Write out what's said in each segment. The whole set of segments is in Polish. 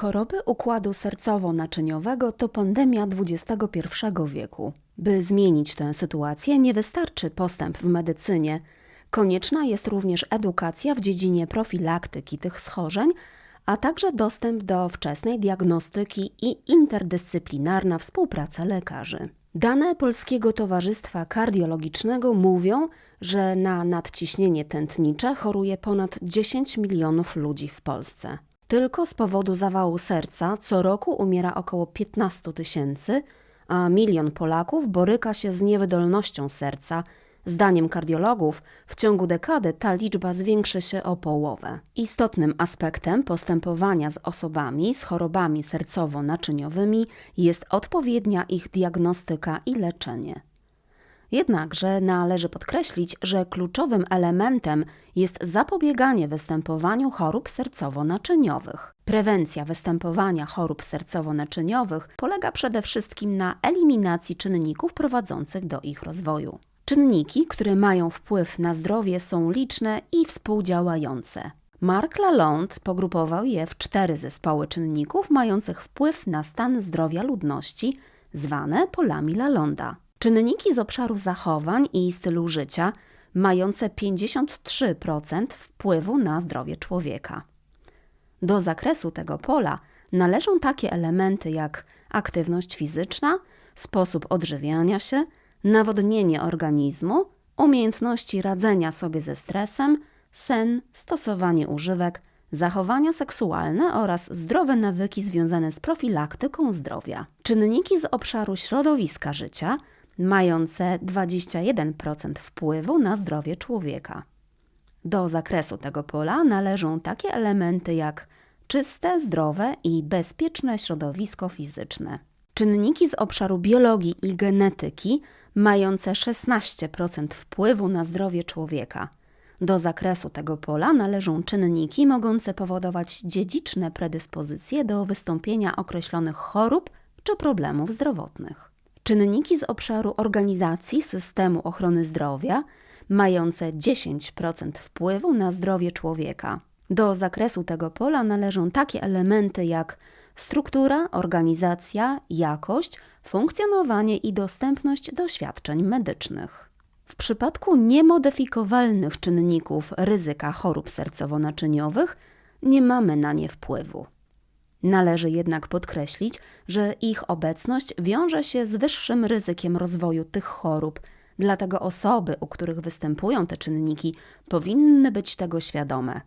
Choroby układu sercowo-naczyniowego to pandemia XXI wieku. By zmienić tę sytuację, nie wystarczy postęp w medycynie. Konieczna jest również edukacja w dziedzinie profilaktyki tych schorzeń, a także dostęp do wczesnej diagnostyki i interdyscyplinarna współpraca lekarzy. Dane Polskiego Towarzystwa Kardiologicznego mówią, że na nadciśnienie tętnicze choruje ponad 10 milionów ludzi w Polsce. Tylko z powodu zawału serca co roku umiera około 15 tysięcy, a milion Polaków boryka się z niewydolnością serca. Zdaniem kardiologów w ciągu dekady ta liczba zwiększy się o połowę. Istotnym aspektem postępowania z osobami z chorobami sercowo-naczyniowymi jest odpowiednia ich diagnostyka i leczenie. Jednakże należy podkreślić, że kluczowym elementem jest zapobieganie występowaniu chorób sercowo-naczyniowych. Prewencja występowania chorób sercowo-naczyniowych polega przede wszystkim na eliminacji czynników prowadzących do ich rozwoju. Czynniki, które mają wpływ na zdrowie, są liczne i współdziałające. Mark Lalonde pogrupował je w cztery zespoły czynników mających wpływ na stan zdrowia ludności, zwane polami Lalonda. Czynniki z obszaru zachowań i stylu życia, mające 53% wpływu na zdrowie człowieka. Do zakresu tego pola należą takie elementy jak aktywność fizyczna, sposób odżywiania się, nawodnienie organizmu, umiejętności radzenia sobie ze stresem, sen, stosowanie używek, zachowania seksualne oraz zdrowe nawyki związane z profilaktyką zdrowia. Czynniki z obszaru środowiska życia, mające 21% wpływu na zdrowie człowieka. Do zakresu tego pola należą takie elementy jak czyste, zdrowe i bezpieczne środowisko fizyczne. Czynniki z obszaru biologii i genetyki, mające 16% wpływu na zdrowie człowieka. Do zakresu tego pola należą czynniki mogące powodować dziedziczne predyspozycje do wystąpienia określonych chorób czy problemów zdrowotnych. Czynniki z obszaru organizacji systemu ochrony zdrowia, mające 10% wpływu na zdrowie człowieka. Do zakresu tego pola należą takie elementy jak struktura, organizacja, jakość, funkcjonowanie i dostępność do świadczeń medycznych. W przypadku niemodyfikowalnych czynników ryzyka chorób sercowo-naczyniowych nie mamy na nie wpływu. Należy jednak podkreślić, że ich obecność wiąże się z wyższym ryzykiem rozwoju tych chorób, dlatego osoby, u których występują te czynniki, powinny być tego świadome.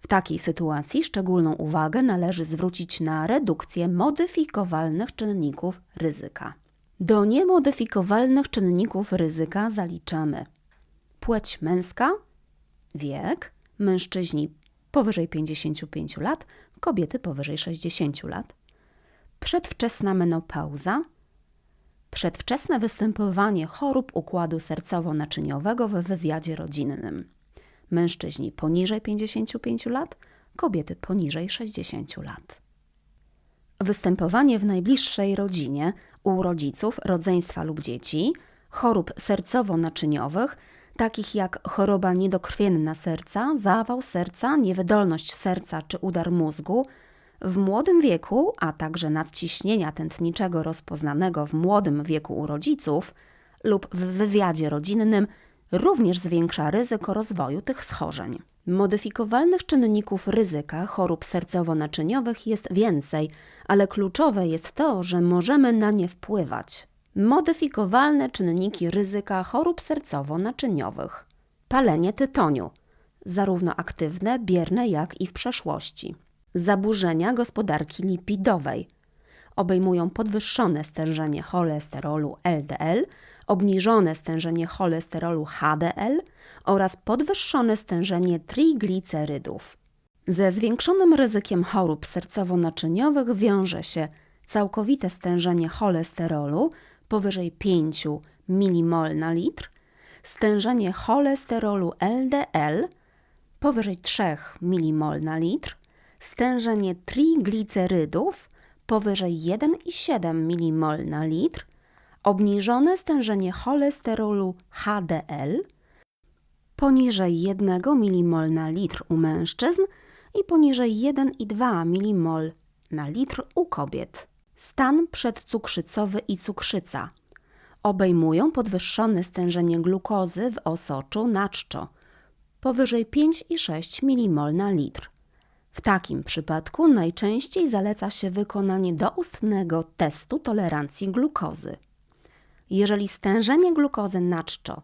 W takiej sytuacji szczególną uwagę należy zwrócić na redukcję modyfikowalnych czynników ryzyka. Do niemodyfikowalnych czynników ryzyka zaliczamy płeć męska, wiek, mężczyźni powyżej 55 lat, kobiety powyżej 60 lat, przedwczesna menopauza, przedwczesne występowanie chorób układu sercowo-naczyniowego w wywiadzie rodzinnym. Mężczyźni poniżej 55 lat, kobiety poniżej 60 lat. Występowanie w najbliższej rodzinie u rodziców, rodzeństwa lub dzieci chorób sercowo-naczyniowych, takich jak choroba niedokrwienna serca, zawał serca, niewydolność serca czy udar mózgu, w młodym wieku, a także nadciśnienia tętniczego rozpoznanego w młodym wieku u rodziców lub w wywiadzie rodzinnym również zwiększa ryzyko rozwoju tych schorzeń. Modyfikowalnych czynników ryzyka chorób sercowo-naczyniowych jest więcej, ale kluczowe jest to, że możemy na nie wpływać. Modyfikowalne czynniki ryzyka chorób sercowo-naczyniowych. Palenie tytoniu, zarówno aktywne, bierne, jak i w przeszłości. Zaburzenia gospodarki lipidowej. Obejmują podwyższone stężenie cholesterolu LDL, obniżone stężenie cholesterolu HDL oraz podwyższone stężenie triglicerydów. Ze zwiększonym ryzykiem chorób sercowo-naczyniowych wiąże się całkowite stężenie cholesterolu powyżej 5 mmol na litr, stężenie cholesterolu LDL powyżej 3 mmol na litr, stężenie triglicerydów powyżej 1,7 mmol na litr, obniżone stężenie cholesterolu HDL poniżej 1 mmol na litr u mężczyzn i poniżej 1,2 mmol na litr u kobiet. Stan przedcukrzycowy i cukrzyca obejmują podwyższone stężenie glukozy w osoczu na czczo powyżej 5,6 mmol na litr. W takim przypadku najczęściej zaleca się wykonanie doustnego testu tolerancji glukozy. Jeżeli stężenie glukozy na czczo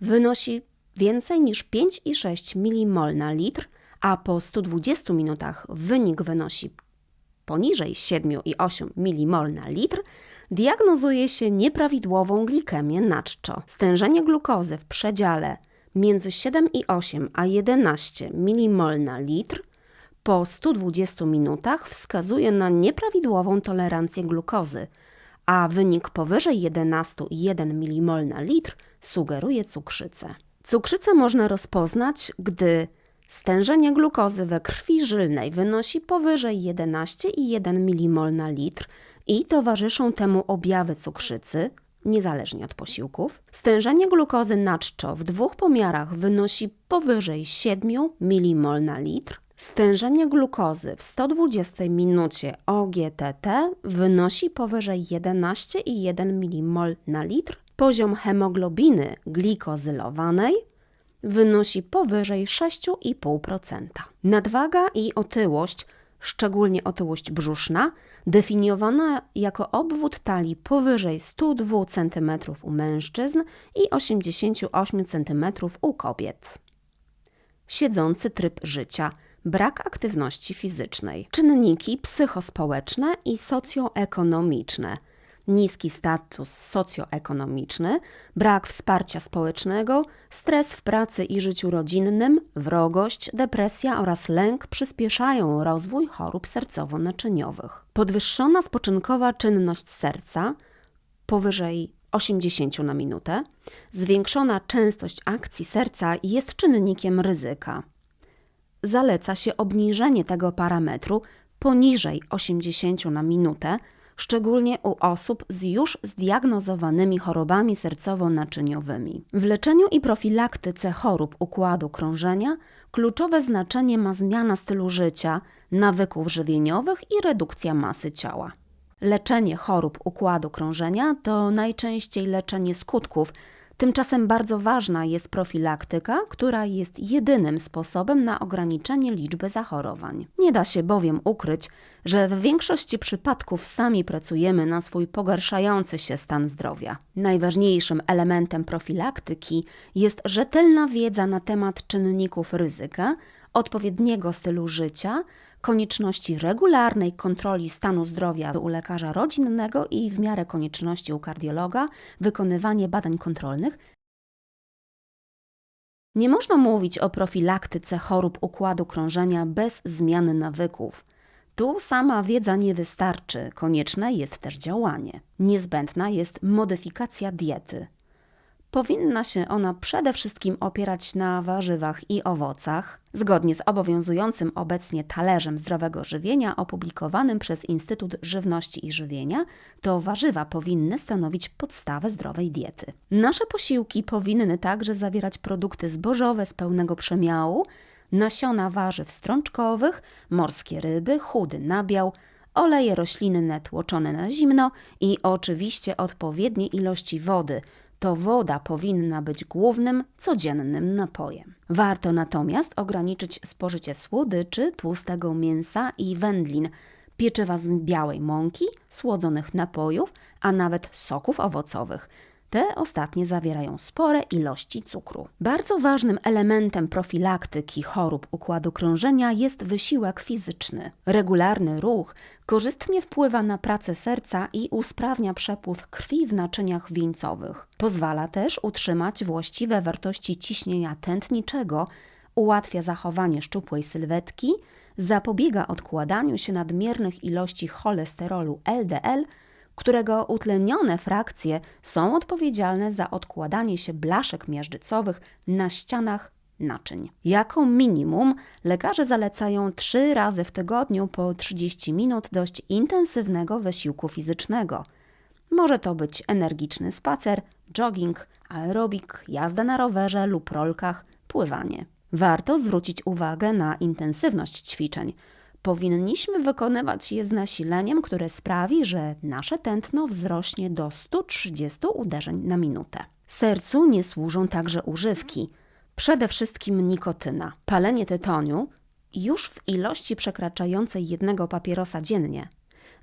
wynosi więcej niż 5,6 mmol na litr, a po 120 minutach wynik wynosi poniżej 7,8 mmol na litr, diagnozuje się nieprawidłową glikemię na czczo. Stężenie glukozy w przedziale między 7,8 a 11 mmol na litr po 120 minutach wskazuje na nieprawidłową tolerancję glukozy, a wynik powyżej 11,1 mmol na litr sugeruje cukrzycę. Cukrzycę można rozpoznać, gdy stężenie glukozy we krwi żylnej wynosi powyżej 11,1 mmol na litr i towarzyszą temu objawy cukrzycy, niezależnie od posiłków. Stężenie glukozy na czczo w dwóch pomiarach wynosi powyżej 7 mmol na litr. Stężenie glukozy w 120 minucie OGTT wynosi powyżej 11,1 mmol na litr. Poziom hemoglobiny glikozylowanej wynosi powyżej 6,5%. Nadwaga i otyłość, szczególnie otyłość brzuszna, definiowana jako obwód talii powyżej 102 cm u mężczyzn i 88 cm u kobiet. Siedzący tryb życia, brak aktywności fizycznej, czynniki psychospołeczne i socjoekonomiczne – niski status socjoekonomiczny, brak wsparcia społecznego, stres w pracy i życiu rodzinnym, wrogość, depresja oraz lęk przyspieszają rozwój chorób sercowo-naczyniowych. Podwyższona spoczynkowa czynność serca powyżej 80 na minutę, zwiększona częstość akcji serca jest czynnikiem ryzyka. Zaleca się obniżenie tego parametru poniżej 80 na minutę, szczególnie u osób z już zdiagnozowanymi chorobami sercowo-naczyniowymi. W leczeniu i profilaktyce chorób układu krążenia kluczowe znaczenie ma zmiana stylu życia, nawyków żywieniowych i redukcja masy ciała. Leczenie chorób układu krążenia to najczęściej leczenie skutków Tymczasem bardzo ważna jest profilaktyka, która jest jedynym sposobem na ograniczenie liczby zachorowań. Nie da się bowiem ukryć, że w większości przypadków sami pracujemy na swój pogarszający się stan zdrowia. Najważniejszym elementem profilaktyki jest rzetelna wiedza na temat czynników ryzyka, odpowiedniego stylu życia, konieczności regularnej kontroli stanu zdrowia u lekarza rodzinnego i w miarę konieczności u kardiologa wykonywanie badań kontrolnych. Nie można mówić o profilaktyce chorób układu krążenia bez zmiany nawyków. Tu sama wiedza nie wystarczy, konieczne jest też działanie. Niezbędna jest modyfikacja diety. Powinna się ona przede wszystkim opierać na warzywach i owocach, zgodnie z obowiązującym obecnie talerzem zdrowego żywienia opublikowanym przez Instytut Żywności i Żywienia, to warzywa powinny stanowić podstawę zdrowej diety. Nasze posiłki powinny także zawierać produkty zbożowe z pełnego przemiału, nasiona warzyw strączkowych, morskie ryby, chudy nabiał, oleje roślinne tłoczone na zimno i oczywiście odpowiednie ilości wody – to woda powinna być głównym, codziennym napojem. Warto natomiast ograniczyć spożycie słodyczy, tłustego mięsa i wędlin, pieczywa z białej mąki, słodzonych napojów, a nawet soków owocowych – te ostatnie zawierają spore ilości cukru. Bardzo ważnym elementem profilaktyki chorób układu krążenia jest wysiłek fizyczny. Regularny ruch korzystnie wpływa na pracę serca i usprawnia przepływ krwi w naczyniach wieńcowych. Pozwala też utrzymać właściwe wartości ciśnienia tętniczego, ułatwia zachowanie szczupłej sylwetki, zapobiega odkładaniu się nadmiernych ilości cholesterolu LDL którego utlenione frakcje są odpowiedzialne za odkładanie się blaszek miażdżycowych na ścianach naczyń. Jako minimum lekarze zalecają 3 razy w tygodniu po 30 minut dość intensywnego wysiłku fizycznego. Może to być energiczny spacer, jogging, aerobik, jazda na rowerze lub rolkach, pływanie. Warto zwrócić uwagę na intensywność ćwiczeń. Powinniśmy wykonywać je z nasileniem, które sprawi, że nasze tętno wzrośnie do 130 uderzeń na minutę. Sercu nie służą także używki, przede wszystkim nikotyna. Palenie tytoniu już w ilości przekraczającej jednego papierosa dziennie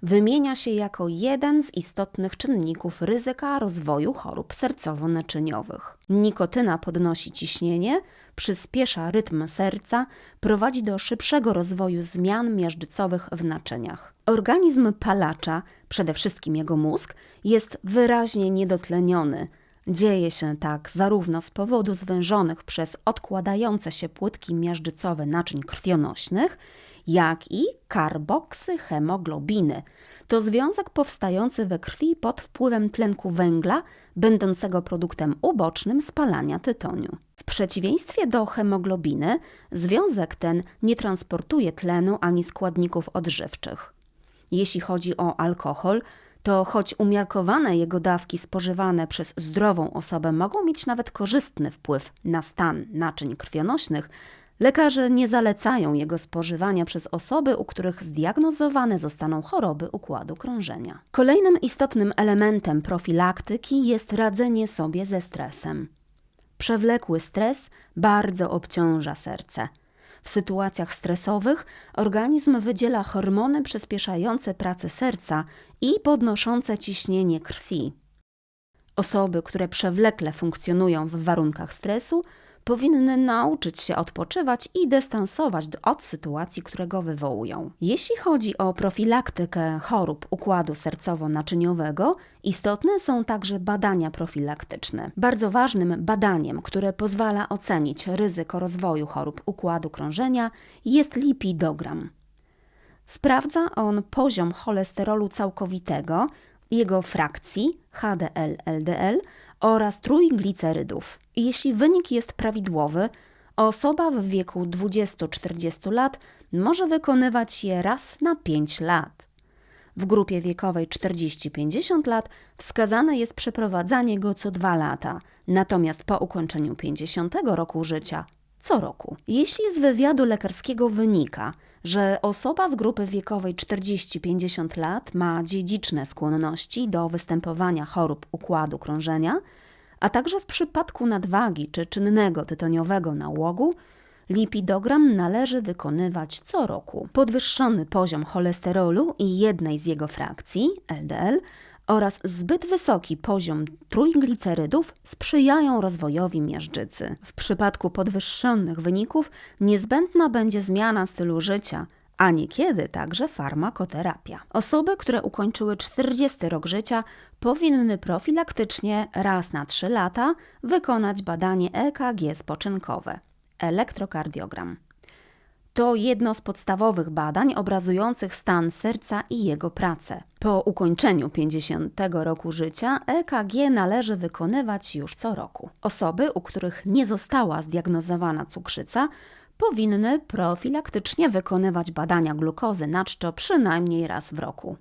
wymienia się jako jeden z istotnych czynników ryzyka rozwoju chorób sercowo-naczyniowych. Nikotyna podnosi ciśnienie, przyspiesza rytm serca, prowadzi do szybszego rozwoju zmian miażdżycowych w naczyniach. Organizm palacza, przede wszystkim jego mózg, jest wyraźnie niedotleniony. Dzieje się tak zarówno z powodu zwężonych przez odkładające się płytki miażdżycowe naczyń krwionośnych, jak i karboksyhemoglobiny. To związek powstający we krwi pod wpływem tlenku węgla, będącego produktem ubocznym spalania tytoniu. W przeciwieństwie do hemoglobiny, związek ten nie transportuje tlenu ani składników odżywczych. Jeśli chodzi o alkohol, to choć umiarkowane jego dawki spożywane przez zdrową osobę mogą mieć nawet korzystny wpływ na stan naczyń krwionośnych, lekarze nie zalecają jego spożywania przez osoby, u których zdiagnozowane zostaną choroby układu krążenia. Kolejnym istotnym elementem profilaktyki jest radzenie sobie ze stresem. Przewlekły stres bardzo obciąża serce. W sytuacjach stresowych organizm wydziela hormony przyspieszające pracę serca i podnoszące ciśnienie krwi. Osoby, które przewlekle funkcjonują w warunkach stresu, powinny nauczyć się odpoczywać i dystansować od sytuacji, które go wywołują. Jeśli chodzi o profilaktykę chorób układu sercowo-naczyniowego, istotne są także badania profilaktyczne. Bardzo ważnym badaniem, które pozwala ocenić ryzyko rozwoju chorób układu krążenia, jest lipidogram. Sprawdza on poziom cholesterolu całkowitego, jego frakcji HDL-LDL oraz trójglicerydów. Jeśli wynik jest prawidłowy, osoba w wieku 20-40 lat może wykonywać je raz na 5 lat. W grupie wiekowej 40-50 lat wskazane jest przeprowadzanie go co 2 lata, natomiast po ukończeniu 50 roku życia co roku. Jeśli z wywiadu lekarskiego wynika, że osoba z grupy wiekowej 40-50 lat ma dziedziczne skłonności do występowania chorób układu krążenia, a także w przypadku nadwagi czy czynnego tytoniowego nałogu, lipidogram należy wykonywać co roku. Podwyższony poziom cholesterolu i jednej z jego frakcji, LDL, oraz zbyt wysoki poziom trójglicerydów sprzyjają rozwojowi miażdżycy. W przypadku podwyższonych wyników niezbędna będzie zmiana stylu życia, a niekiedy także farmakoterapia. Osoby, które ukończyły 40 rok życia, powinny profilaktycznie raz na 3 lata wykonać badanie EKG spoczynkowe elektrokardiogram. To jedno z podstawowych badań obrazujących stan serca i jego pracę. Po ukończeniu 50 roku życia EKG należy wykonywać już co roku. Osoby, u których nie została zdiagnozowana cukrzyca, powinny profilaktycznie wykonywać badania glukozy na czczo przynajmniej raz w roku.